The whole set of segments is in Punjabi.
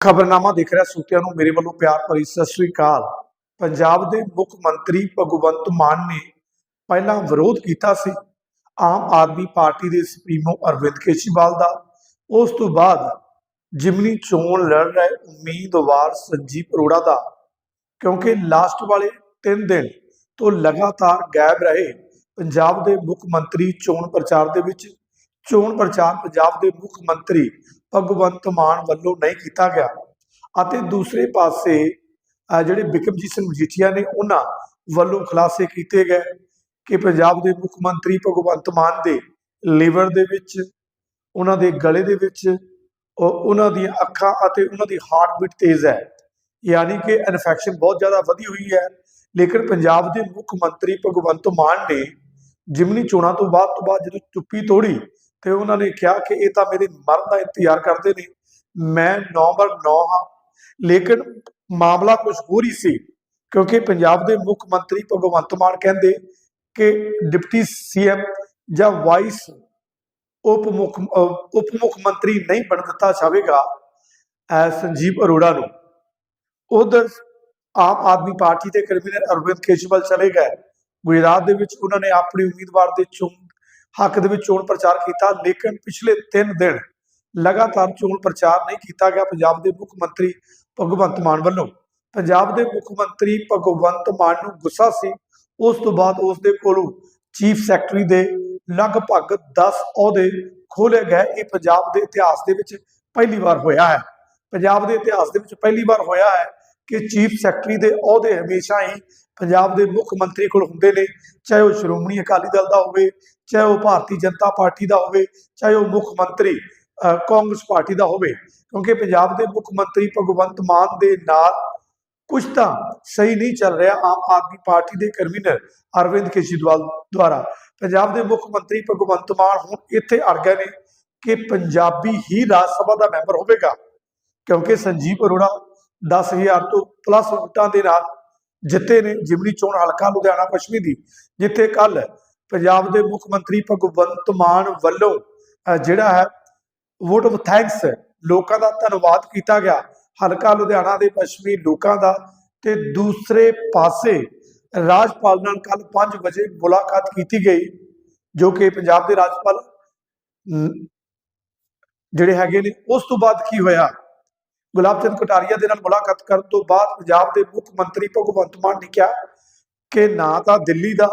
ਖਬਰਨਾਮਾ ਦੇਖ ਰਿਹਾ ਸੂਤਿਆਂ ਨੂੰ ਮੇਰੇ ਵੱਲੋਂ ਪਿਆਰ ਭਰੀ ਸਤਿ ਸ੍ਰੀ ਅਕਾਲ। ਪੰਜਾਬ ਦੇ ਮੁੱਖ ਮੰਤਰੀ ਭਗਵੰਤ ਮਾਨ ਨੇ ਪਹਿਲਾਂ ਵਿਰੋਧ ਕੀਤਾ ਸੀ। ਆਮ ਆਦਮੀ ਪਾਰਟੀ ਦੇ ਸੁਪਰੀਮੋ ਅਰਵਿੰਦ ਕੇਜਰੀਵਾਲ ਦਾ। ਉਸ ਤੋਂ ਬਾਅਦ ਜਿਮਨੀ ਚੋਣ ਲੜ ਰਹੇ ਉਮੀਦਵਾਰ ਸੰਜੀਵ ਅਰੋੜਾ ਦਾ। ਕਿਉਂਕਿ ਲਾਸਟ ਵਾਲੇ 3 ਦਿਨ ਤੋਂ ਲਗਾਤਾਰ ਗਾਇਬ ਰਹੇ ਪੰਜਾਬ ਦੇ ਮੁੱਖ ਮੰਤਰੀ ਚੋਣ ਪ੍ਰਚਾਰ ਦੇ ਵਿੱਚ। ਚੋਣ ਪ੍ਰਚਾਰ ਪੰਜਾਬ ਦੇ ਮੁੱਖ ਮੰਤਰੀ ਭਗਵੰਤ ਮਾਨ ਵੱਲੋਂ ਨਹੀਂ ਕੀਤਾ ਗਿਆ। ਅਤੇ ਦੂਸਰੇ ਪਾਸੇ ਜਿਹੜੇ ਬਿਕਮਜੀਤ ਸਿੰਘ ਮਜੀਠੀਆ ਨੇ, ਉਹਨਾਂ ਵੱਲੋਂ ਖੁਲਾਸੇ ਕੀਤੇ ਗਏ ਕਿ ਪੰਜਾਬ ਦੇ ਮੁੱਖ ਮੰਤਰੀ ਭਗਵੰਤ ਮਾਨ ਦੇ ਲੀਵਰ ਦੇ ਵਿੱਚ, ਉਹਨਾਂ ਦੇ ਗਲੇ ਦੇ ਵਿੱਚ ਉਹਨਾਂ ਦੀਆਂ ਅੱਖਾਂ ਅਤੇ ਉਹਨਾਂ ਦੀ ਹਾਰਟ ਬੀਟ ਤੇਜ਼ ਹੈ। ਯਾਨੀ ਕਿ ਇਨਫੈਕਸ਼ਨ ਬਹੁਤ ਜ਼ਿਆਦਾ ਵਧੀ ਹੋਈ ਹੈ। ਲੇਕਿਨ ਪੰਜਾਬ ਦੇ ਮੁੱਖ ਮੰਤਰੀ ਭਗਵੰਤ ਮਾਨ ਨੇ ਜਿਮਨੀ ਚੋਣਾਂ ਤੋਂ ਬਾਅਦ ਤੋਂ ਬਾਅਦ ਜਦੋਂ ਚੁੱਪੀ ਤੋੜੀ ਤੇ ਉਹਨਾਂ ਨੇ ਕਿਹਾ ਕਿ ਇਹ ਤਾਂ ਮੇਰੇ ਮਰਨ ਦਾ ਇੰਤਜ਼ਾਰ ਕਰਦੇ ਨੇ। ਮੈਂ ਨਵੰਬਰ 9 ਹਾਂ, ਲੇਕਿਨ ਮਾਮਲਾ ਕੁਝ ਹੋਰ ਹੀ ਸੀ, ਕਿਉਂਕਿ ਪੰਜਾਬ ਦੇ ਮੁੱਖ ਮੰਤਰੀ ਭਗਵੰਤ ਮਾਨ ਕਹਿੰਦੇ ਕਿ ਡਿਪਟੀ ਸੀਐਮ ਜਾਂ ਵਾਈਸ ਉਪ ਮੁੱਖ ਉਪ ਮੁੱਖ ਮੰਤਰੀ ਨਹੀਂ ਬਣ ਦਿੱਤਾ ਜਾਵੇਗਾ ਸੰਜੀਵ ਅਰੋੜਾ ਨੂੰ। ਉਧਰ ਆਮ ਆਦਮੀ ਪਾਰਟੀ ਦੇ ਕਨਵੀਨਰ ਅਰਵਿੰਦ ਕੇਜਰੀਵਾਲ ਚਲੇ ਗਏ। ਗੁਜਰਾਤ ਦੇ ਵਿੱਚ ਉਹਨਾਂ ਨੇ ਆਪਣੀ ਉਮੀਦਵਾਰ ਦੇ ਚੋਣ ਹੱਕ ਦੇ ਵਿੱਚ ਚੋਣ ਪ੍ਰਚਾਰ ਕੀਤਾ, ਲੇਕਿਨ ਪਿਛਲੇ 3 ਦਿਨ ਲਗਾਤਾਰ ਚੋਣ ਪ੍ਰਚਾਰ ਨਹੀਂ ਕੀਤਾ ਗਿਆ ਪੰਜਾਬ ਦੇ ਮੁੱਖ ਮੰਤਰੀ ਭਗਵੰਤ ਮਾਨ ਵੱਲੋਂ। ਪੰਜਾਬ ਦੇ ਮੁੱਖ ਮੰਤਰੀ ਭਗਵੰਤ ਮਾਨ ਨੂੰ ਗੁੱਸਾ ਸੀ। ਉਸ ਤੋਂ ਬਾਅਦ ਉਸ ਦੇ ਕੋਲੋਂ ਚੀਫ ਸੈਕਟਰੀ ਦੇ ਲਗਭਗ 10 ਅਹੁਦੇ ਖੋਲੇ ਗਏ। ਇਹ ਪੰਜਾਬ ਦੇ ਇਤਿਹਾਸ ਦੇ ਵਿੱਚ ਪਹਿਲੀ ਵਾਰ ਹੋਇਆ ਹੈ। ਪੰਜਾਬ ਦੇ ਇਤਿਹਾਸ ਦੇ ਵਿੱਚ ਪਹਿਲੀ ਵਾਰ ਹੋਇਆ ਹੈ। ਕਿ ਚੀਫ ਸੈਕਟਰੀ ਦੇ ਅਹੁਦੇ ਹਮੇਸ਼ਾ ਹੀ ਪੰਜਾਬ ਦੇ ਮੁੱਖ ਮੰਤਰੀ ਕੋਲ ਹੁੰਦੇ ਨੇ, ਚਾਹੇ ਉਹ ਸ਼੍ਰੋਮਣੀ ਅਕਾਲੀ ਦਲ ਦਾ ਹੋਵੇ, ਚਾਹੇ ਉਹ ਭਾਰਤੀ ਜਨਤਾ ਪਾਰਟੀ ਦਾ ਹੋਵੇ, ਚਾਹੇ ਉਹ ਮੁੱਖ ਮੰਤਰੀ ਕਾਂਗਰਸ ਪਾਰਟੀ ਦਾ ਹੋਵੇ, ਕਿਉਂਕਿ ਪੰਜਾਬ ਦੇ ਮੁੱਖ ਮੰਤਰੀ ਭਗਵੰਤ ਮਾਨ ਦੇ ਨਾਲ ਕੁਝ ਤਾਂ ਸਹੀ ਨਹੀਂ ਚੱਲ ਰਿਹਾ ਆਮ ਆਦਮੀ ਪਾਰਟੀ ਦੇ ਕਨਵੀਨਰ ਅਰਵਿੰਦ ਕੇਜਰੀਵਾਲ ਦੁਆਰਾ। ਪੰਜਾਬ ਦੇ ਮੁੱਖ ਮੰਤਰੀ ਭਗਵੰਤ ਮਾਨ ਹੁਣ ਇੱਥੇ ਅੜ ਗਏ ਨੇ ਕਿ ਪੰਜਾਬੀ ਹੀ ਰਾਜ ਸਭਾ ਦਾ ਮੈਂਬਰ ਹੋਵੇਗਾ, ਕਿਉਂਕਿ ਸੰਜੀਵ ਅਰੋੜਾ 10000 ਤੋਂ ਪਲੱਸ ਵੋਟਾਂ ਦੇ ਨਾਲ ਜਿੱਤੇ ਨੇ, ਜਿਮਨੀ ਚੋਣ ਹਲਕਾ ਲੁਧਿਆਣਾ ਪੱਛਮੀ ਦੀ, ਜਿੱਥੇ ਕੱਲ ਪੰਜਾਬ ਦੇ ਮੁੱਖ ਮੰਤਰੀ ਭਗਵੰਤ ਮਾਨ ਵੱਲੋਂ ਜਿਹੜਾ ਹੈ ਵੋਟ ਆਫ ਥੈਂਕਸ ਲੋਕਾਂ ਦਾ ਧੰਨਵਾਦ ਕੀਤਾ ਗਿਆ। ਹਲਕਾ ਲੁਧਿਆਣਾ ਦੇ ਪੱਛਮੀ ਲੋਕਾਂ ਦਾ ਤੇ ਦੂਸਰੇ ਪਾਸੇ ਰਾਜਪਾਲ ਨਾਲ ਕੱਲ 5 ਵਜੇ ਮੁਲਾਕਾਤ ਕੀਤੀ ਗਈ, ਜੋ ਕਿ ਪੰਜਾਬ ਦੇ ਰਾਜਪਾਲ ਜਿਹੜੇ ਹੈਗੇ ਨੇ, ਉਸ ਤੋਂ ਬਾਅਦ ਕੀ ਹੋਇਆ? ਗੁਲਾਬ ਚੰਦ ਕਟਾਰੀਆ ਦੇ ਨਾਲ ਮੁਲਾਕਾਤ ਕਰਨ ਤੋਂ ਬਾਅਦ ਪੰਜਾਬ ਦੇ ਮੁੱਖ ਮੰਤਰੀ ਭਗਵੰਤ ਮਾਨ ਨੇ ਕਿਹਾ ਕਿ ਨਾ ਤਾਂ ਦਿੱਲੀ ਦਾ,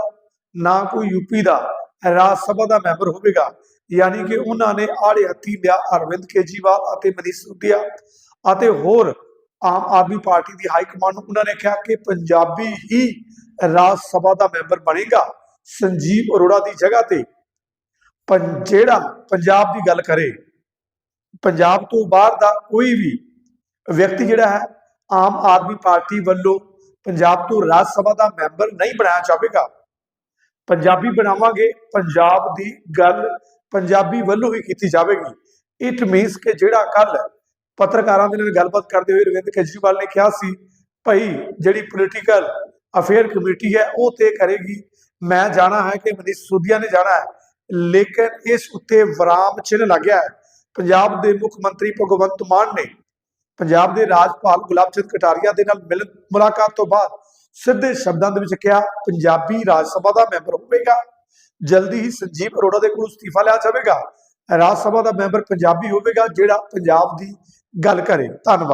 ਨਾ ਕੋਈ ਯੂਪੀ ਦਾ, ਰਾਜ ਸਭਾ ਦਾ ਮੈਂਬਰ ਹੋਵੇਗਾ। ਯਾਨੀ ਕਿ ਉਹਨਾਂ ਨੇ ਆੜੇ ਹੱਥੀ ਲਿਆ ਅਰਵਿੰਦ ਕੇਜਰੀਵਾਲ ਅਤੇ ਮਨੀਸ਼ ਸਿਸੋਦੀਆ ਅਤੇ ਹੋਰ ਆਮ ਆਦਮੀ ਪਾਰਟੀ ਦੀ ਹਾਈ ਕਮਾਂਡ ਨੂੰ ਉਹਨਾਂ ਨੇ ਕਿਹਾ ਕਿ ਪੰਜਾਬੀ ਹੀ ਰਾਜ ਸਭਾ ਦਾ ਮੈਂਬਰ ਬਣੇਗਾ ਸੰਜੀਵ ਅਰੋੜਾ ਦੀ ਜਗ੍ਹਾ ਤੇ। ਜਿਹੜਾ ਪੰਜਾਬ ਦੀ ਗੱਲ ਕਰੇ, ਪੰਜਾਬ ਤੋਂ ਬਾਹਰ ਦਾ ਕੋਈ ਵੀ ਵਿਅਕਤੀ ਜਿਹੜਾ ਹੈ, ਆਮ ਆਦਮੀ ਪਾਰਟੀ ਵੱਲੋਂ ਪੰਜਾਬ ਤੋਂ ਰਾਜ ਸਭਾ ਦਾ ਮੈਂਬਰ ਨਹੀਂ ਬਣਾਇਆ ਜਾਵੇਗਾ। ਪੰਜਾਬੀ ਬਣਾਵਾਂਗੇ, ਪੰਜਾਬ ਦੀ ਗੱਲ ਪੰਜਾਬੀ ਵੱਲੋਂ ਹੀ ਕੀਤੀ ਜਾਵੇਗੀ। ਇਟ ਮੀਨਸ ਕਿ ਜਿਹੜਾ ਕੱਲ ਪੱਤਰਕਾਰਾਂ ਦੇ ਨਾਲ ਗੱਲਬਾਤ ਕਰਦੇ ਹੋਏ ਰਵਿੰਦਰ ਕੇਜਰੀਵਾਲ ਨੇ ਕਿਹਾ ਸੀ, ਭਾਈ ਜਿਹੜੀ ਪੋਲੀਟੀਕਲ ਅਫੇਅਰ ਕਮੇਟੀ ਹੈ, ਉਹ ਤੇ ਕਰੇਗੀ। ਮੈਂ ਜਾਣਾ ਹੈ ਕਿ ਮਨੀਸ਼ ਸੁਦੀਆ ਨੇ ਜਾਣਾ ਹੈ, ਲੇਕਿਨ ਇਸ ਉੱਤੇ ਵਿਰਾਮ ਚਿੰਨ੍ਹ ਲੱਗਿਆ ਹੈ। ਪੰਜਾਬ ਦੇ ਮੁੱਖ ਮੰਤਰੀ ਭਗਵੰਤ ਮਾਨ ਨੇ ਪੰਜਾਬ ਦੇ ਰਾਜਪਾਲ ਗੁਲਾਬ ਚੰਦ ਕਟਾਰੀਆ ਦੇ ਨਾਲ ਮਿਲਣ ਮੁਲਾਕਾਤ ਤੋਂ ਬਾਅਦ ਸਿੱਧੇ ਸ਼ਬਦਾਂ ਦੇ ਵਿੱਚ ਕਿਹਾ, ਪੰਜਾਬੀ ਰਾਜ ਸਭਾ ਦਾ ਮੈਂਬਰ ਹੋਵੇਗਾ। ਜਲਦੀ ਹੀ ਸੰਜੀਵ ਅਰੋੜਾ ਦੇ ਕੋਲ ਅਸਤੀਫਾ ਲਿਆ ਜਾਵੇਗਾ। ਰਾਜ ਸਭਾ ਦਾ ਮੈਂਬਰ ਪੰਜਾਬੀ ਹੋਵੇਗਾ, ਜਿਹੜਾ ਪੰਜਾਬ ਦੀ ਗੱਲ ਕਰੇ। ਧੰਨਵਾਦ।